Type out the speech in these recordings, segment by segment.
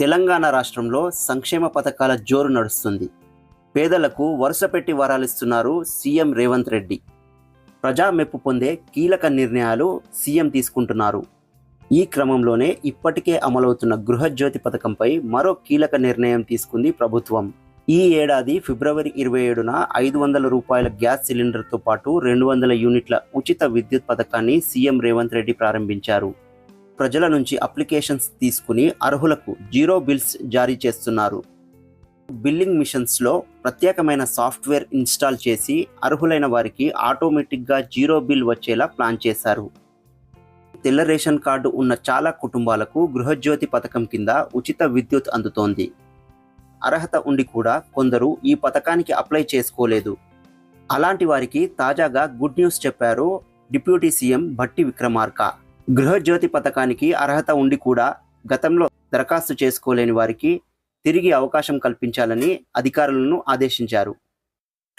తెలంగాణ రాష్ట్రంలో సంక్షేమ పథకాల జోరు నడుస్తుంది. పేదలకు వరుస పెట్టి వరాలిస్తున్నారు సీఎం రేవంత్ రెడ్డి. ప్రజా మెప్పు పొందే కీలక నిర్ణయాలు సీఎం తీసుకుంటున్నారు. ఈ క్రమంలోనే ఇప్పటికే అమలవుతున్న గృహజ్యోతి పథకంపై మరో కీలక నిర్ణయం తీసుకుంది ప్రభుత్వం. ఈ ఏడాది ఫిబ్రవరి ఇరవై ఏడున ఐదు వందల రూపాయల గ్యాస్ సిలిండర్తో పాటు రెండు వందల యూనిట్ల ఉచిత విద్యుత్ పథకాన్ని సీఎం రేవంత్ రెడ్డి ప్రారంభించారు. ప్రజల నుంచి అప్లికేషన్స్ తీసుకుని అర్హులకు జీరో బిల్స్ జారీ చేస్తున్నారు. బిల్లింగ్ మిషన్స్లో ప్రత్యేకమైన సాఫ్ట్వేర్ ఇన్స్టాల్ చేసి అర్హులైన వారికి ఆటోమేటిక్గా జీరో బిల్ వచ్చేలా ప్లాన్ చేశారు. తెల్ల రేషన్ కార్డు ఉన్న చాలా కుటుంబాలకు గృహజ్యోతి పథకం కింద ఉచిత విద్యుత్ అందుతోంది. అర్హత ఉండి కూడా కొందరు ఈ పథకానికి అప్లై చేసుకోలేదు. అలాంటి వారికి తాజాగా గుడ్ న్యూస్ చెప్పారు డిప్యూటీ సీఎం భట్టి విక్రమార్క. గృహజ్యోతి పథకానికి అర్హత ఉండి కూడా గతంలో దరఖాస్తు చేసుకోలేని వారికి తిరిగి అవకాశం కల్పించాలని అధికారులను ఆదేశించారు.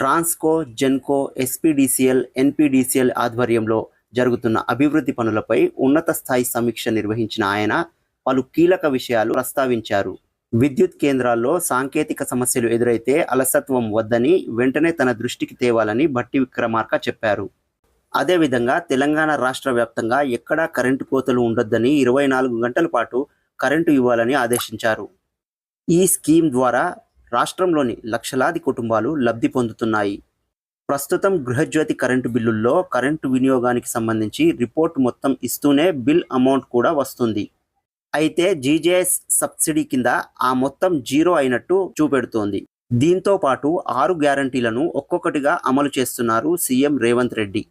ట్రాన్స్కో జెన్కో ఎస్పీడీసీఎల్ ఎన్పీడీసీఎల్ ఆధ్వర్యంలో జరుగుతున్న అభివృద్ధి పనులపై ఉన్నత స్థాయి సమీక్ష నిర్వహించిన ఆయన పలు కీలక విషయాలు ప్రస్తావించారు. విద్యుత్ కేంద్రాల్లో సాంకేతిక సమస్యలు ఎదురైతే అలసత్వం వద్దని వెంటనే తన దృష్టికి తేవాలని భట్టి విక్రమార్క చెప్పారు. అదేవిధంగా తెలంగాణ రాష్ట్ర వ్యాప్తంగా ఎక్కడా కరెంటు కోతలు ఉండొద్దని ఇరవై నాలుగు గంటల పాటు కరెంటు ఇవ్వాలని ఆదేశించారు. ఈ స్కీమ్ ద్వారా రాష్ట్రంలోని లక్షలాది కుటుంబాలు లబ్ధి పొందుతున్నాయి. ప్రస్తుతం గృహజ్యోతి కరెంటు బిల్లుల్లో కరెంటు వినియోగానికి సంబంధించి రిపోర్ట్ మొత్తం ఇస్తూనే బిల్ అమౌంట్ కూడా వస్తుంది. అయితే జీజేఎస్ సబ్సిడీ కింద ఆ మొత్తం జీరో అయినట్టు చూపెడుతోంది. దీంతో పాటు ఆరు గ్యారంటీలను ఒక్కొక్కటిగా అమలు చేస్తున్నారు సీఎం రేవంత్ రెడ్డి.